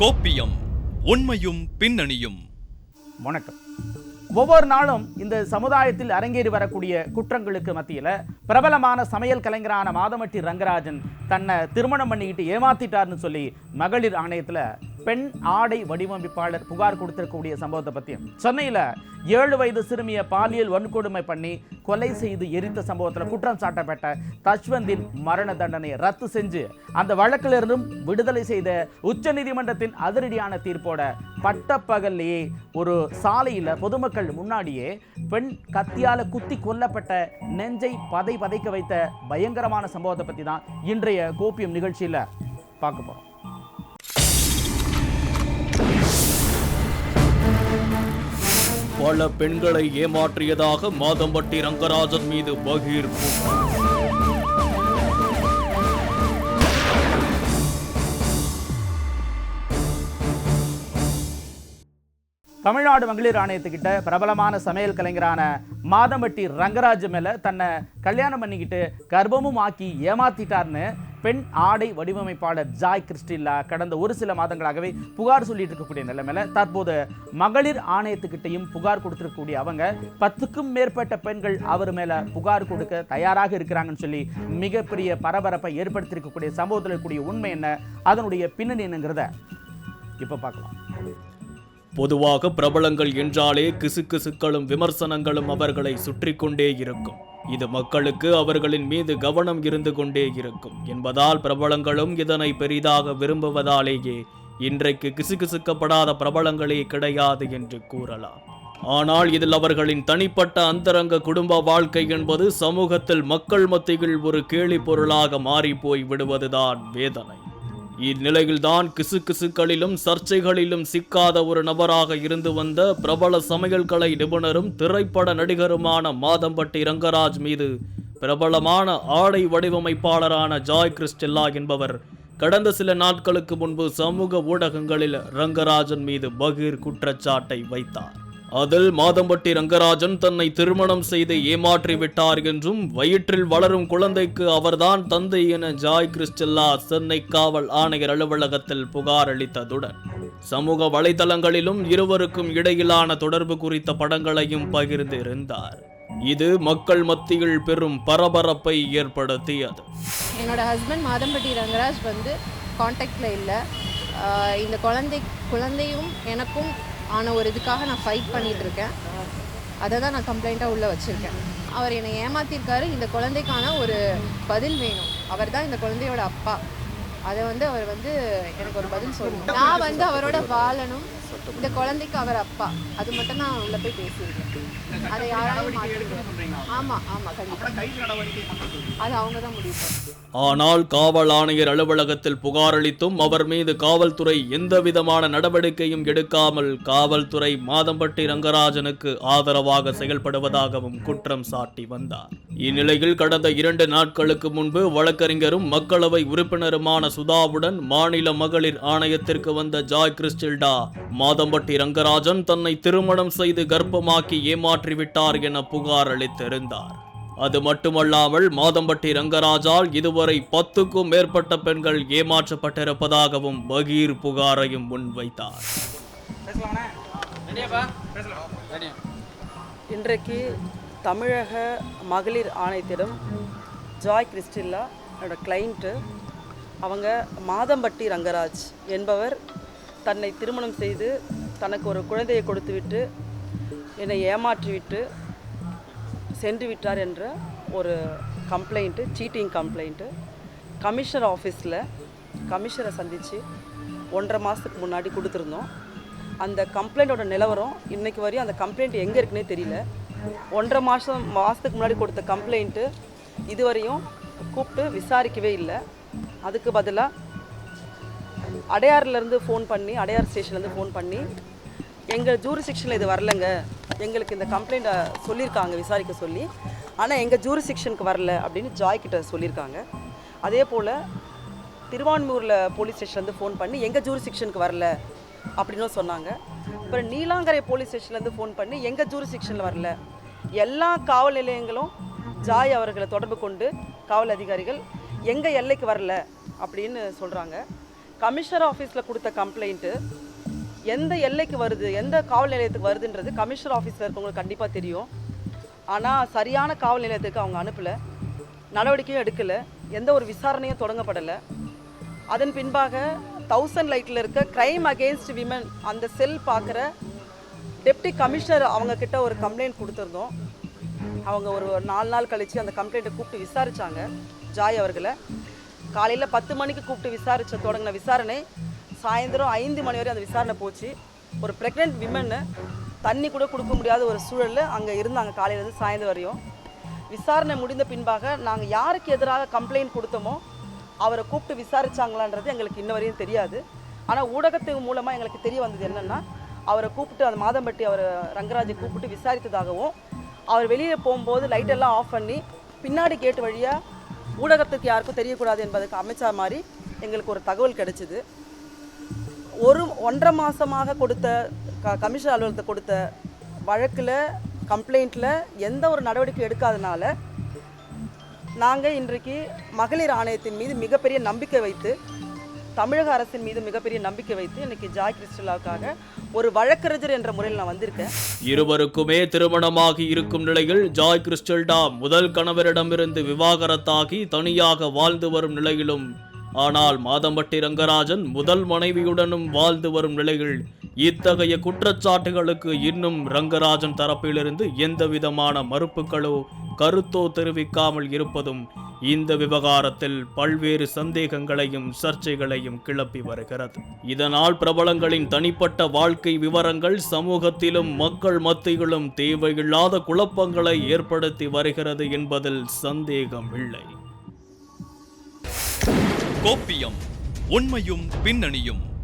கோப்பியம் உண்மையும் பின்னணியும். வணக்கம். ஒவ்வொரு நாளும் இந்த சமுதாயத்தில் அரங்கேறி வரக்கூடிய குற்றங்களுக்கு மத்தியில் பிரபலமான சமையல் கலைஞரான மாதமட்டி ரங்கராஜன் தன்னை திருமணம் பண்ணிக்கிட்டு ஏமாத்திட்டார்னு சொல்லி மகளிர் ஆணையத்தில் பெண் ஆடை வடிவமைப்பாளர் புகார் கொடுத்திருக்கக்கூடிய சம்பவத்தை பற்றியும் சென்னையில் ஏழு வயது சிறுமியை பாலியல் வன்கொடுமை பண்ணி கொலை செய்து எரித்த சம்பவத்தில் குற்றம் சாட்டப்பட்ட தஷ்வந்தின் மரண தண்டனையை ரத்து செஞ்சு அந்த வழக்கிலிருந்தும் விடுதலை செய்த உச்சநீதிமன்றத்தின் அதிரடியான தீர்ப்போட பட்டப்பகல்லையே ஒரு சாலையில் பொதுமக்கள் முன்னாடியே பெண் கத்தியால குத்தி கொல்லப்பட்ட நெஞ்சை பதை பதைக்க வைத்த பயங்கரமான சம்பவத்தை பற்றி தான் இன்றைய கோப்பியம் நிகழ்ச்சியில் பார்க்க போகிறோம் பல பெண்களை ஏமாற்றியதாக மாதம்பட்டி ரங்கராஜன் மீது பகீர் தமிழ்நாடு மகளிர் ஆணையத்துக்கிட்ட பிரபலமான சமையல் கலைஞரான மாதம்பட்டி ரங்கராஜ் மேல தன்னை கல்யாணம் பண்ணிக்கிட்டு கர்ப்பமும் ஆக்கி ஏமாத்திட்டார்னு பெண் ஆடை வடிவமைப்பாளர் ஜாய் கிறிஸ்டில்லா கடந்த ஒரு சில மாதங்களாகவே புகார் சொல்லிட்டு இருக்கக்கூடிய நிலைமையில தற்போது மகளிர் ஆணையத்துக்கிட்டையும் புகார் கொடுத்திருக்கக்கூடிய அவங்க பத்துக்கும் மேற்பட்ட பெண்கள் அவர் மேல புகார் கொடுக்க தயாராக இருக்கிறாங்கன்னு சொல்லி மிகப்பெரிய பரபரப்பை ஏற்படுத்தியிருக்கக்கூடிய சம்பவத்தில் இருக்கக்கூடிய உண்மை என்ன? அதனுடைய பின்னணி என்னங்கிறத இப்போ பார்க்கலாம். பொதுவாக பிரபலங்கள் என்றாலே கிசுகிசுக்களும் விமர்சனங்களும் அவர்களை சுற்றி கொண்டே இருக்கும். இது மக்களுக்கு அவர்களின் மீது கவனம் இருந்து கொண்டே இருக்கும். என்பதால் பிரபலங்களும் இதனை பெரிதாக விரும்புவதாலேயே இன்றைக்கு கிசுகிசுக்கப்படாத பிரபலங்களே கிடையாது என்று கூறலாம். ஆனால் இதில் அவர்களின் தனிப்பட்ட அந்தரங்க குடும்ப வாழ்க்கை என்பது சமூகத்தில் மக்கள் மத்தியில் ஒரு கேலி பொருளாக மாறிப்போய் விடுவதுதான் வேதனை. இந்நிலையில்தான் கிசுகிசுக்களிலும் சர்ச்சைகளிலும் சிக்காத ஒரு நபராக இருந்து வந்த பிரபல சமையல் கலை நிபுணரும் திரைப்பட நடிகருமான மாதம்பட்டி ரங்கராஜ் மீது பிரபலமான ஆடை வடிவமைப்பாளரான ஜாய் கிறிஸ்டெல்லா என்பவர் கடந்த சில நாட்களுக்கு முன்பு சமூக ஊடகங்களில் ரங்கராஜன் மீது பகீர் குற்றச்சாட்டை வைத்தார். அதில் மாதம்பட்டி ரங்கராஜன் தன்னை திருமணம் செய்து ஏமாற்றி விட்டார் என்றும் வயிற்றில் வளரும் குழந்தைக்கு அவர்தான் தந்தை என ஜாய் கிறிஸ்டெல்லா சென்னை காவல் ஆணையர் அலுவலகத்தில் புகார் அளித்ததுடன் சமூக வலைதளங்களிலும் இருவருக்கும் இடையிலான தொடர்பு குறித்த படங்களையும் பகிர்ந்திருந்தார். இது மக்கள் மத்தியில் பெரும் பரபரப்பை ஏற்படுத்தியது. என்னோட ஹஸ்பண்ட் மாதம்பட்டி ரங்கராஜ் வந்து காண்டாக்டில் இல்லை. இந்த குழந்தை குழந்தையும் எனக்கும் ஆன ஒரு இதுக்காக நான் ஃபைட் பண்ணிட்டு இருக்கேன் அதை தான் நான் கம்ப்ளைண்ட்டாக உள்ளே வச்சுருக்கேன். அவர் என்னை ஏமாத்திருக்காரு. இந்த குழந்தைக்கான ஒரு பதில் வேணும். அவர் தான் இந்த குழந்தையோட அப்பா. அதை வந்து அவர் வந்து எனக்கு ஒரு பதில் சொல்லணும். நான் வந்து அவரோட வாழணும். இந்த குழந்தைக்கு அவர் அப்பா. அது மட்டும் நான் உள்ள போய் பேசியிருக்கேன். அதை யாராலும் ஆமாம் ஆமாம் கண்டிப்பாக அது அவங்க தான் முடிவு. ஆனால் காவல் ஆணையர் அலுவலகத்தில் புகார் அளித்தும் அவர் மீது காவல்துறை எந்த விதமான நடவடிக்கையும் எடுக்காமல் காவல்துறை மாதம்பட்டி ரங்கராஜனுக்கு ஆதரவாக செயல்படுவதாகவும் குற்றம் சாட்டி வந்தார். இந்நிலையில் கடந்த இரண்டு நாட்களுக்கு முன்பு வழக்கறிஞரும் மக்களவை உறுப்பினருமான சுதாவுடன் மாநில மகளிர் ஆணையத்திற்கு வந்த ஜாய் கிறிஸ்டில்டா மாதம்பட்டி ரங்கராஜன் தன்னை திருமணம் செய்து கர்ப்பமாக்கி ஏமாற்றிவிட்டார் என புகார் அளித்திருந்தார். அது மட்டுமல்லாமல் மாதம்பட்டி ரங்கராஜால் இதுவரை பத்துக்கும் மேற்பட்ட பெண்கள் ஏமாற்றப்பட்டிருப்பதாகவும் பகீர் புகாரையும் முன்வைத்தார். இன்றைக்கு தமிழக மகளிர் ஆணையத்திடம் ஜாய் கிறிஸ்டில்லா என்னோட கிளைண்ட்டு அவங்க மாதம்பட்டி ரங்கராஜ் என்பவர் தன்னை திருமணம் செய்து தனக்கு ஒரு குழந்தையை கொடுத்துவிட்டு என்னை ஏமாற்றிவிட்டு சென்று விட்டார் என்ற ஒரு கம்ப்ளைண்ட்டு சீட்டிங் கம்ப்ளைண்ட்டு. கமிஷனர் ஆஃபீஸில் கமிஷனரை சந்தித்து ஒன்றரை மாதத்துக்கு முன்னாடி கொடுத்துருந்தோம். அந்த கம்ப்ளைண்ட்டோட நிலவரம் இன்றைக்கு வரையும் அந்த கம்ப்ளைண்ட் எங்கே இருக்குன்னே தெரியல. ஒன்றரை மாதம் மாதத்துக்கு முன்னாடி கொடுத்த கம்ப்ளைண்ட்டு இதுவரையும் கூப்பிட்டு விசாரிக்கவே இல்லை. அதுக்கு பதிலாக அடையார்லேருந்து ஃபோன் பண்ணி அடையார் ஸ்டேஷன்லேருந்து ஃபோன் பண்ணி எங்கள் ஜூரிசெக்ஷனில் இது வரலங்க. எங்களுக்கு இந்த கம்ப்ளைண்ட்டை சொல்லியிருக்காங்க விசாரிக்க சொல்லி. ஆனால் எங்கள் ஜூரிசெக்ஷனுக்கு வரல அப்படின்னு ஜாய் கிட்ட சொல்லியிருக்காங்க. அதே போல் திருவான்மூரில் போலீஸ் ஸ்டேஷன்லேருந்து ஃபோன் பண்ணி எங்கள் ஜூரிசெக்ஷனுக்கு வரல அப்படின்னும் சொன்னாங்க. அப்புறம் நீலாங்கரை போலீஸ் ஸ்டேஷன்லேருந்து ஃபோன் பண்ணி எங்கள் ஜூரிசெக்ஷனில் வரல. எல்லா காவல் நிலையங்களும் ஜாய் அவர்களை தொடர்பு கொண்டு காவல் அதிகாரிகள் எங்கள் எல்லைக்கு வரல அப்படின்னு சொல்கிறாங்க கமிஷனர் ஆஃபீஸில் கொடுத்த கம்ப்ளைண்ட்டு எந்த எல்லைக்கு வருது எந்த காவல் நிலையத்துக்கு வருதுன்றது கமிஷனர் ஆஃபீஸில் இருக்கவங்களுக்கு கண்டிப்பாக தெரியும். ஆனால் சரியான காவல் நிலையத்துக்கு அவங்க அனுப்பலை. நடவடிக்கையும் எடுக்கலை. எந்த ஒரு விசாரணையும் தொடங்கப்படலை. அதன் பின்பாக தௌசண்ட் லைட்டில் இருக்க க்ரைம் அகேன்ஸ்ட் விமன் அந்த செல் பார்க்குற டெப்டி கமிஷனர் அவங்கக்கிட்ட ஒரு கம்ப்ளைண்ட் கொடுத்துருந்தோம். அவங்க ஒரு நாலு நாள் கழித்து அந்த கம்ப்ளைண்ட்டை கூப்பிட்டு விசாரித்தாங்க ஜாய் அவர்களை. காலையில் பத்து மணிக்கு கூப்பிட்டு விசாரிச்ச தொடங்கின விசாரணை சாயந்தரம் ஐந்து மணி வரை அந்த விசாரணை போச்சு. ஒரு ப்ரெக்னென்ட் விமன்னு தண்ணி கூட கொடுக்க முடியாத ஒரு சூழலில் அங்கே இருந்தாங்க காலையிலேருந்து சாயந்தரம் வரையும். விசாரணை முடிந்த பின்பாக நாங்கள் யாருக்கு எதிராக கம்ப்ளைண்ட் கொடுத்தோமோ அவரை கூப்பிட்டு விசாரிச்சாங்களான்றது எங்களுக்கு இன்ன வரையும் தெரியாது. ஆனால் ஊடகத்தின் மூலமாக எங்களுக்கு தெரிய வந்தது என்னென்னா அவரை கூப்பிட்டு அந்த மாதம்பட்டி அவர் ரங்கராஜை கூப்பிட்டு விசாரித்ததாகவும் அவர் வெளியே போகும்போது லைட்டெல்லாம் ஆஃப் பண்ணி பின்னாடி கேட்டு வழியாக ஊடகத்துக்கு யாருக்கும் தெரியக்கூடாது என்பதுக்கு அமைச்சா மாதிரி எங்களுக்கு ஒரு தகவல் கிடைச்சிது. ஒரு ஒன்றரை மாதமாக கொடுத்த க கமிஷன் அலுவலகத்தை கொடுத்த வழக்கில் கம்ப்ளைண்ட்டில் எந்த ஒரு நடவடிக்கை எடுக்காதனால நாங்கள் இன்றைக்கு மகளிர் ஆணையத்தின் மீது மிகப்பெரிய நம்பிக்கை வைத்து தமிழக அரசின் மீது மிகப்பெரிய நம்பிக்கை வைத்து இன்னைக்கு ஜாய் கிறிஸ்டலாவுக்காக ஒரு வழக்கறிஞர் என்ற முறையில் நான் வந்திருக்கேன். இருவருக்குமே திருமணமாகி இருக்கும் நிலையில் ஜாய் கிறிஸ்டல்டா முதல் கணவரிடமிருந்து விவாகரத்தாகி தனியாக வாழ்ந்து வரும் நிலையிலும் ஆனால் மாதம்பட்டி ரங்கராஜன் முதல் மனைவியுடனும் வாழ்ந்து வரும் நிலையில் இத்தகைய குற்றச்சாட்டுகளுக்கு இன்னும் ரங்கராஜன் தரப்பிலிருந்து எந்த விதமான மறுப்புகளோ கருத்தோ தெரிவிக்காமல் இருப்பதும் இந்த விவகாரத்தில் பல்வேறு சந்தேகங்களையும் சர்ச்சைகளையும் கிளப்பி வருகிறது. இதனால் பிரபலங்களின் தனிப்பட்ட வாழ்க்கை விவரங்கள் சமூகத்திலும் மக்கள் மத்தியிலும் தேவையில்லாத குழப்பங்களை ஏற்படுத்தி வருகிறது என்பதில் சந்தேகம் இல்லை கோப்பியம் உண்மையும் பின்னணியும்.